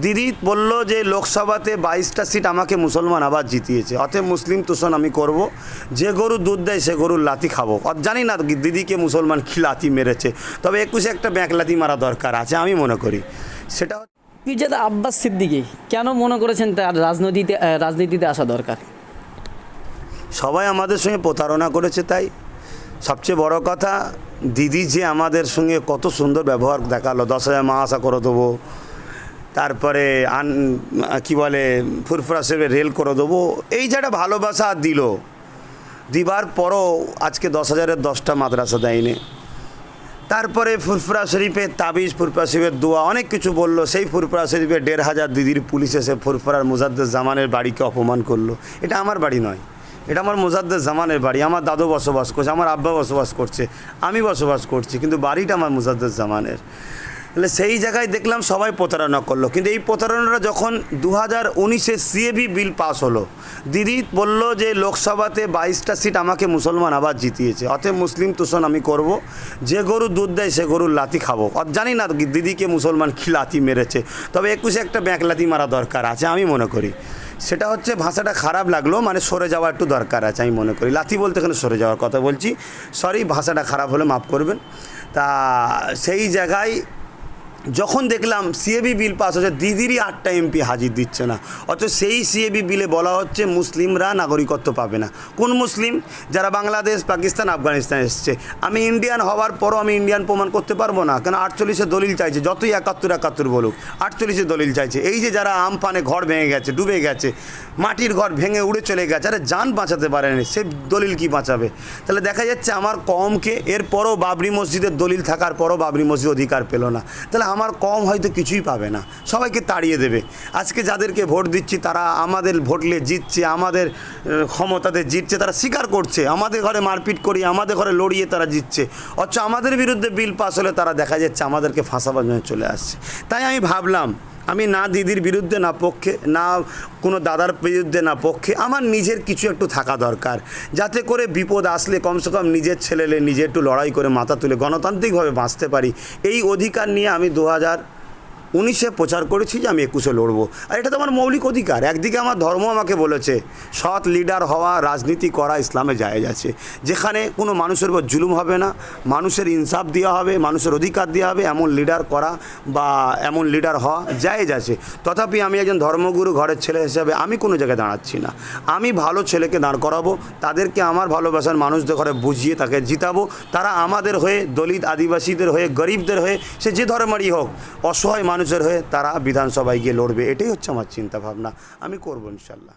দিদি বলল যে লোকসভাতে বাইশটা সিট আমাকে মুসলমান আবার জিতিয়েছে। অতএব মুসলিম তোষণ আমি করব। যে গরু দুধ দেয় সে গরুর লাতি খাব। আর জানি না দিদিকে মুসলমান কি লাতি মেরেছে। তবে একুশে একটা ব্যাঁক লাতি মারা দরকার আছে আমি মনে করি। সেটা পিরজাদা আব্বাস সিদ্দিকি কেন মনে করেছেন তার রাজনীতিতে রাজনীতিতে আসা দরকার? সবাই আমাদের সঙ্গে প্রতারণা করেছে তাই। সবচেয়ে বড় কথা দিদি যে আমাদের সঙ্গে কত সুন্দর ব্যবহার দেখাল দশ হাজার মা আশা করে দেবো তারপরে আন, কি বলে, ফুরফুরা সেবে রেল করে দেবো। এই যে একটা ভালোবাসা দিল। দিবার পরও আজকে দশ হাজারের দশটা মাদ্রাসা দেয়নি। তারপরে ফুরফুরা শরীফের তাবিজ, ফুরফুরা শরীফের দোয়া, অনেক কিছু বলল। সেই ফুরফুরা শরীফের দেড় হাজার দিদির পুলিশ এসে ফুরফুরার মুজাদ্দের জামানের বাড়িকে অপমান করল। এটা আমার বাড়ি নয়। এটা আমার মুজাদ্দের জামানের বাড়ি। আমার দাদু বসবাস করছে, আমার আব্বা বসবাস করছে, আমি বসবাস করছি, কিন্তু বাড়িটা আমার মুজাদ্দের জামানের। তাহলে সেই জায়গায় দেখলাম সবাই প্রতারণা করল। কিন্তু এই প্রতারণাটা যখন দু হাজার উনিশে সিএবি বিল পাস হলো, দিদি বলল যে লোকসভাতে বাইশটা সিট আমাকে মুসলমান আবার জিতিয়েছে, অতএব মুসলিম তোষণ আমি করব, যে গরু দুধ দেয় সে গরুর লাতি খাব। আর জানি না দিদিকে মুসলমান কি লাতি মেরেছে, তবে একুশে একটা ব্যাঁক লাতি মারা দরকার আছে আমি মনে করি। সেটা হচ্ছে ভাষাটা খারাপ লাগল মানে সরে যাওয়া একটু দরকার আছে আমি মনে করি। লাথি বলতে এখানে সরে যাওয়ার কথা বলছি। সরি ভাষাটা খারাপ হলে মাফ করবেন। তা সেই জায়গায় যখন দেখলাম সিএবি বিল পাস হচ্ছে দিদিরই আটটা এমপি হাজির দিচ্ছে না। অথচ সেই সিএবি বিলে বলা হচ্ছে মুসলিমরা নাগরিকত্ব পাবে না। কোন মুসলিম? যারা বাংলাদেশ, পাকিস্তান, আফগানিস্তান এসছে। আমি ইন্ডিয়ান হওয়ার পরও আমি ইন্ডিয়ান প্রমাণ করতে পারব না। কেন আটচল্লিশে দলিল চাইছে, যতই একাত্তর একাত্তর বলুক, আটচল্লিশে দলিল চাইছে। এই যে যারা আমফানে ঘর ভেঙে গেছে, ডুবে গেছে, মাটির ঘর ভেঙে উড়ে চলে গেছে, আরে যান বাঁচাতে পারেনি, সে দলিল কি বাঁচাবে? তাহলে দেখা যাচ্ছে আমার কমকে, এরপরও বাবরি মসজিদের দলিল থাকার পরও বাবরি মসজিদ অধিকার পেল না। তাহলে আমার কম হয়তো কিছুই পাবে না। সবাইকে তাড়িয়ে দেবে। আজকে যাদেরকে ভোট দিচ্ছি, তারা আমাদের ভোটলে জিতছে, আমাদের ক্ষমতাতে জিতছে, তারা স্বীকার করছে। আমাদের ঘরে মারপিট করি, আমাদের ঘরে লড়িয়ে তারা জিতছে। অথচ আমাদের বিরুদ্ধে বিল পাস হলে তারা দেখা যাচ্ছে আমাদেরকে ফাঁসাবার জন্য চলে আসছে। তাই আমি ভাবলাম আমি না দিদির বিরুদ্ধে, না পক্ষে, না কোনো দাদার বিরুদ্ধে, না পক্ষে, আমার নিজের কিছু একটু থাকা দরকার। যাতে করে বিপদ আসলে কমসে কম নিজের ছেলেলে নিজে একটু লড়াই করে মাথা তুলে গণতান্ত্রিকভাবে বাঁচতে পারি। এই অধিকার নিয়ে আমি দু হাজার উনিশে প্রচার করেছি যে আমি একুশে লড়বো। আর এটা তো আমার মৌলিক অধিকার। একদিকে আমার ধর্ম আমাকে বলেছে, সৎ লিডার হওয়া, রাজনীতি করা ইসলামে জায়েজ আছে। যেখানে কোনো মানুষের উপর জুলুম হবে না, মানুষের ইনসাফ দেওয়া হবে, মানুষের অধিকার দেওয়া হবে, এমন লিডার করা বা এমন লিডার হওয়া জায়েজ আছে। তথাপি আমি একজন ধর্মগুরু, ঘরের ছেলে হিসাবে আমি কোনো জায়গায় দাঁড়াচ্ছি না। আমি ভালো ছেলেকে দাঁড় করাবো, তাদেরকে আমার ভালোবাসার মানুষদের ঘরে বুঝিয়ে তাকে জিতাবো। তারা আমাদের হয়ে, দলিত আদিবাসীদের হয়ে, গরিবদের হয়ে, সে যে ধর্মেরই হোক, অসহায় মানুষের হয়ে তারা বিধানসভায় গিয়ে লড়বে এটাই হচ্ছে আমার চিন্তাভাবনা। আমি করব ইনশাল্লাহ।